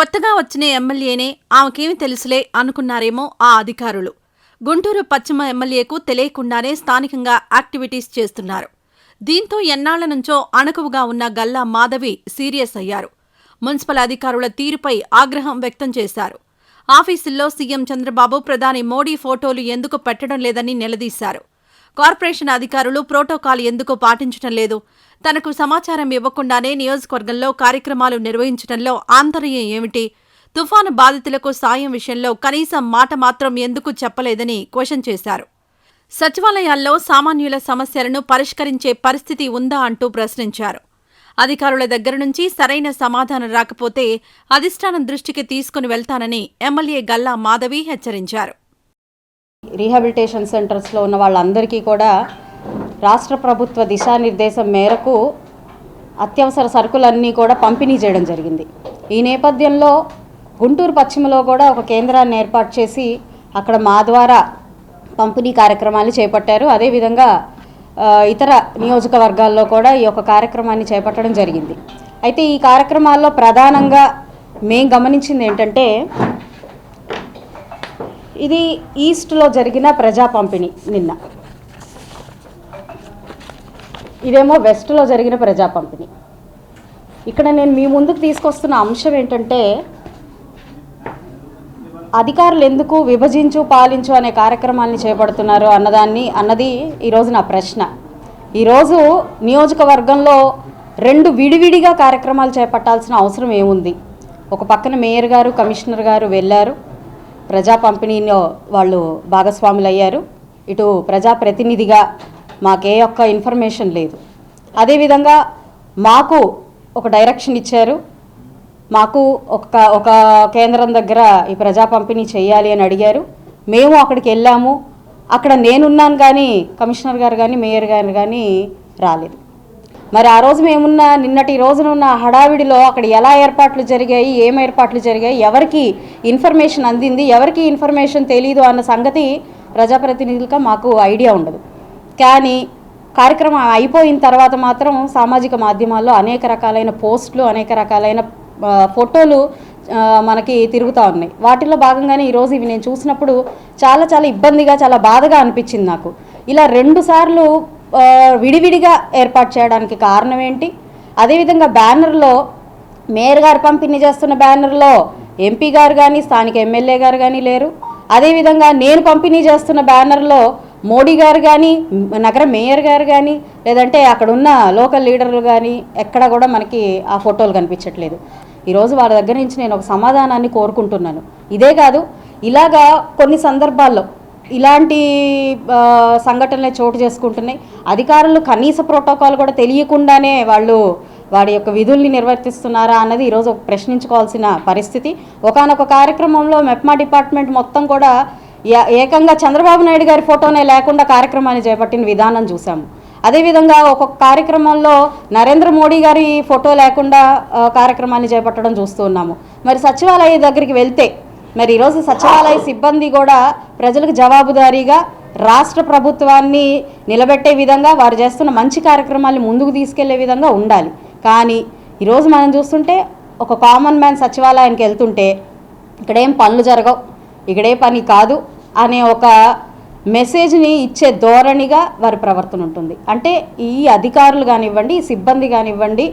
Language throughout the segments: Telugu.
కొత్తగా వచ్చిన ఎమ్మెల్యేనే ఆమెకేమి తెలుసులే అనుకున్నారేమో ఆ అధికారులు. గుంటూరు పశ్చిమ ఎమ్మెల్యేకు తెలియకుండానే స్థానికంగా యాక్టివిటీస్ చేస్తున్నారు. దీంతో ఎన్నాళ్ళ నుంచో అణకువగా ఉన్న గల్లా మాధవి సీరియస్ అయ్యారు. మున్సిపల్ అధికారుల తీరుపై ఆగ్రహం వ్యక్తం చేశారు. ఆఫీసుల్లో సీఎం చంద్రబాబు ప్రధాని మోడీ ఫోటోలు ఎందుకు పెట్టడం లేదని నిలదీశారు. కార్పొరేషన్ అధికారులు ప్రోటోకాల్ ఎందుకు పాటించడం లేదు? తనకు సమాచారం ఇవ్వకుండానే నియోజకవర్గంలో కార్యక్రమాలు నిర్వహించడంలో ఆంతర్యం ఏమిటి? తుఫాను బాధితులకు సాయం విషయంలో కనీసం మాట మాత్రం ఎందుకు చెప్పలేదని క్వశ్చన్ చేశారు. సచివాలయాల్లో సామాన్యుల సమస్యలను పరిష్కరించే పరిస్థితి ఉందా అంటూ ప్రశ్నించారు. అధికారుల దగ్గర నుంచి సరైన సమాధానం రాకపోతే అధిష్టానం దృష్టికి తీసుకుని వెళ్తానని ఎమ్మెల్యే గల్లా మాధవి హెచ్చరించారు. రీహాబిలిటేషన్ సెంటర్స్లో ఉన్న వాళ్ళందరికీ కూడా రాష్ట్ర ప్రభుత్వ దిశానిర్దేశం మేరకు అత్యవసర సరుకులన్నీ కూడా పంపిణీ చేయడం జరిగింది. ఈ నేపథ్యంలో గుంటూరు పశ్చిమలో కూడా ఒక కేంద్రాన్ని ఏర్పాటు చేసి అక్కడ మా ద్వారా పంపిణీ కార్యక్రమాలు చేపట్టారు. అదేవిధంగా ఇతర నియోజకవర్గాల్లో కూడా ఈ యొక్క కార్యక్రమాన్ని చేపట్టడం జరిగింది. అయితే ఈ కార్యక్రమాల్లో ప్రధానంగా మేం గమనించింది ఏంటంటే ఇది ఈస్ట్లో జరిగిన ప్రజా పంపిణీ నిన్న. ఇదేమో వెస్ట్లో జరిగిన ప్రజా పంపిణీ. ఇక్కడ నేను మీ ముందుకు తీసుకొస్తున్న అంశం ఏంటంటే అధికారులు ఎందుకు విభజించు పాలించు అనే కార్యక్రమాన్ని చేపడుతున్నారు అన్నదాన్ని అన్నది ఈరోజు నా ప్రశ్న. ఈరోజు నియోజకవర్గంలో రెండు విడివిడిగా కార్యక్రమాలు చేపట్టాల్సిన అవసరం ఏముంది? ఒక పక్కన మేయర్ గారు కమిషనర్ గారు వెళ్ళారు. ప్రజా పంపిణీలో వాళ్ళు భాగస్వాములు అయ్యారు ఇటు ప్రజాప్రతినిధిగా మాకే ఒక్క ఇన్ఫర్మేషన్ లేదు. అదేవిధంగా మాకు ఒక డైరెక్షన్ ఇచ్చారు. మాకు ఒక ఒక కేంద్రం దగ్గర ఈ ప్రజా పంపిణీ చేయాలి అని అడిగారు. మేము అక్కడికి వెళ్ళాము. అక్కడ నేనున్నాను కానీ కమిషనర్ గారు కానీ మేయర్ గారు కానీ రాలేదు. మరి ఆ రోజు మేమున్న నిన్నటి రోజున ఉన్న హడావిడిలో అక్కడ ఎలా ఏర్పాట్లు జరిగాయి ఏం ఏర్పాట్లు జరిగాయి ఎవరికి ఇన్ఫర్మేషన్ అందింది ఎవరికి ఇన్ఫర్మేషన్ తెలీదు అన్న సంగతి ప్రజాప్రతినిధులుగా మాకు ఐడియా ఉండదు. కానీ కార్యక్రమం అయిపోయిన తర్వాత మాత్రం సామాజిక మాధ్యమాల్లో అనేక రకాలైన పోస్టులు అనేక రకాలైన ఫోటోలు మనకి తిరుగుతూ ఉన్నాయి. వాటిలో భాగంగానే ఈరోజు ఇవి నేను చూసినప్పుడు చాలా చాలా ఇబ్బందిగా చాలా బాధగా అనిపించింది నాకు. ఇలా రెండు సార్లు విడివిడిగా ఏర్పాటు చేయడానికి కారణం ఏంటి? అదేవిధంగా బ్యానర్లో మేయర్ గారు పంపిణీ చేస్తున్న బ్యానర్లో ఎంపీ గారు కానీ స్థానిక ఎమ్మెల్యే గారు కానీ లేరు. అదేవిధంగా నేను పంపిణీ చేస్తున్న బ్యానర్లో మోడీ గారు కానీ నగర మేయర్ గారు కానీ లేదంటే అక్కడ ఉన్న లోకల్ లీడర్లు కానీ ఎక్కడ కూడా మనకి ఆ ఫోటోలు కనిపించట్లేదు. ఈరోజు వాళ్ళ దగ్గర నుంచి నేను ఒక సమాధానాన్ని కోరుకుంటున్నాను. ఇదే కాదు ఇలాగా కొన్ని సందర్భాల్లో ఇలాంటి సంఘటనలు సంఘటనలే చోటు చేసుకుంటున్నాయి. అధికారులు కనీస ప్రోటోకాల్ కూడా తెలియకుండానే వాళ్ళు వాడి యొక్క విధుల్ని నిర్వర్తిస్తున్నారా అన్నది ఈరోజు ఒక ప్రశ్నించుకోవాల్సిన పరిస్థితి. ఒకానొక కార్యక్రమంలో మెప్మా డిపార్ట్మెంట్ మొత్తం కూడా ఏ- ఏకంగా చంద్రబాబు నాయుడు గారి ఫోటోనే లేకుండా కార్యక్రమాన్ని చేపట్టిన విధానం చూసాము అదేవిధంగా ఒక్కొక్క కార్యక్రమంలో నరేంద్ర మోడీ గారి ఫోటో లేకుండా కార్యక్రమాన్ని చేపట్టడం చూస్తూ ఉన్నాము. మరి సచివాలయ దగ్గరికి వెళ్తే మరి ఈరోజు సచివాలయ సిబ్బంది కూడా ప్రజలకు జవాబుదారీగా రాష్ట్ర ప్రభుత్వాన్ని నిలబెట్టే విధంగా వారు చేస్తున్న మంచి కార్యక్రమాన్ని ముందుకు తీసుకెళ్ళే విధంగా ఉండాలి. కానీ ఈరోజు మనం చూస్తుంటే ఒక కామన్ మ్యాన్ సచివాలయానికి వెళ్తుంటే ఇక్కడేం పనులు జరగవు ఇక్కడే పని కాదు అనే ఒక మెసేజ్ని ఇచ్చే ధోరణిగా వారి ప్రవర్తన ఉంటుంది. అంటే ఈ అధికారులు కానివ్వండి ఈ సిబ్బంది కానివ్వండి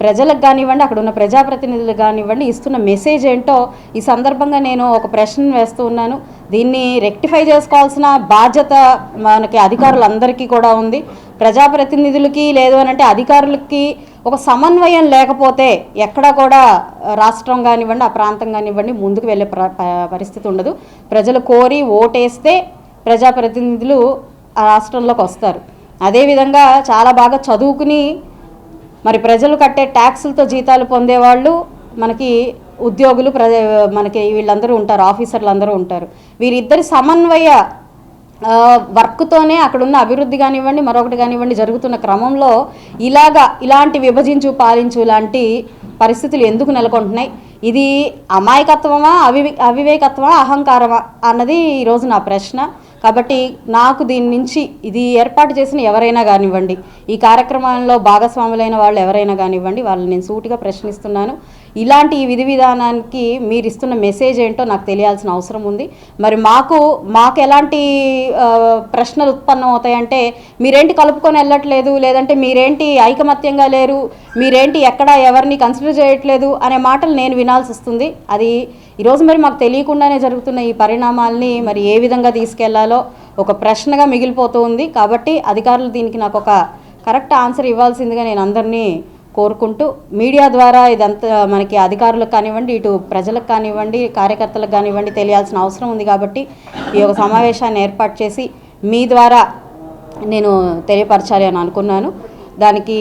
ప్రజలకు కానివ్వండి అక్కడ ఉన్న ప్రజాప్రతినిధులకు కానివ్వండి ఇస్తున్న మెసేజ్ ఏంటో ఈ సందర్భంగా నేను ఒక ప్రశ్న వేస్తూ ఉన్నాను. దీన్ని రెక్టిఫై చేసుకోవాల్సిన బాధ్యత మనకి అధికారులందరికీ కూడా ఉంది. ప్రజాప్రతినిధులకి లేదు అని అంటే అధికారులకి ఒక సమన్వయం లేకపోతే ఎక్కడ కూడా రాష్ట్రం కానివ్వండి ఆ ప్రాంతం కానివ్వండి ముందుకు వెళ్ళే ప- పరిస్థితి ఉండదు. ప్రజలు కోరి ఓటేస్తే ప్రజాప్రతినిధులు ఆ రాష్ట్రంలోకి వస్తారు. అదేవిధంగా చాలా బాగా చదువుకుని మరి ప్రజలు కట్టే ట్యాక్సులతో జీతాలు పొందేవాళ్ళు మనకి ఉద్యోగులు ప్ర మనకి వీళ్ళందరూ ఉంటారు ఆఫీసర్లు అందరూ ఉంటారు. వీరిద్దరి సమన్వయ వర్క్తోనే అక్కడున్న అభివృద్ధి కానివ్వండి మరొకటి కానివ్వండి జరుగుతున్న క్రమంలో ఇలాగా ఇలాంటి విభజించు పాలించు ఇలాంటి పరిస్థితులు ఎందుకు నెలకొంటున్నాయి? ఇది అమాయకత్వమా అవివే అవివేకత్వమా అహంకారమా అన్నది ఈరోజు నా ప్రశ్న. కాబట్టి నాకు దీని నుంచి ఇది ఏర్పాటు చేసిన ఎవరైనా కానివ్వండి ఈ కార్యక్రమంలో భాగస్వాములైన వాళ్ళు ఎవరైనా కానివ్వండి వాళ్ళని నేను సూటిగా ప్రశ్నిస్తున్నాను. ఇలాంటి ఈ విధి విధానానికి మీరు ఇస్తున్న మెసేజ్ ఏంటో నాకు తెలియాల్సిన అవసరం ఉంది. మరి మాకు మాకు ఎలాంటి ప్రశ్నలు ఉత్పన్నం అవుతాయంటే మీరేంటి కలుపుకొని వెళ్ళట్లేదు లేదంటే మీరేంటి ఐకమత్యంగా లేరు మీరేంటి ఎక్కడ ఎవరిని కన్సిడర్ చేయట్లేదు అనే మాటలు నేను వినాల్సి వస్తుంది. అది ఈరోజు మరి మాకు తెలియకుండానే జరుగుతున్న ఈ పరిణామాల్ని మరి ఏ విధంగా తీసుకెళ్ళాలో ఒక ప్రశ్నగా మిగిలిపోతూ ఉంది. కాబట్టి అధికారులు దీనికి నాకు ఒక కరెక్ట్ ఆన్సర్ ఇవ్వాల్సిందిగా నేను అందరినీ కోరుకుంటూ మీడియా ద్వారా ఇదంతా మనకి అధికారులకు కానివ్వండి ఇటు ప్రజలకు కానివ్వండి కార్యకర్తలకు కానివ్వండి తెలియాల్సిన అవసరం ఉంది కాబట్టి ఈ యొక్క సమావేశాన్ని ఏర్పాటు చేసి మీ ద్వారా నేను తెలియపరచాలి అని అనుకున్నాను. దానికి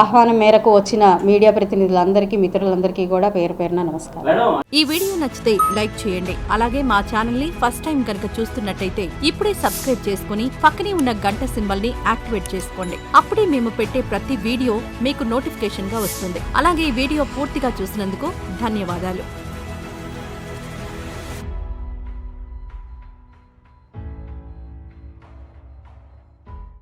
ఆహ్వానం మేరకు వచ్చిన మీడియా ప్రతినిధులందరికీ మిత్రులందరికీ కూడా పేరు పేరున నమస్కారం. ఈ వీడియో నచ్చితే లైక్ చేయండి. అలాగే మా ఛానల్ని ఫస్ట్ టైం కనుక చూస్తున్నట్టయితే ఇప్పుడే సబ్స్క్రైబ్ చేసుకుని పక్కనే ఉన్న గంట సింబల్ని యాక్టివేట్ చేసుకోండి. అప్పుడే మేము పెట్టే ప్రతి వీడియో మీకు నోటిఫికేషన్గా వస్తుంది. అలాగే ఈ వీడియో పూర్తిగా చూసినందుకు ధన్యవాదాలు.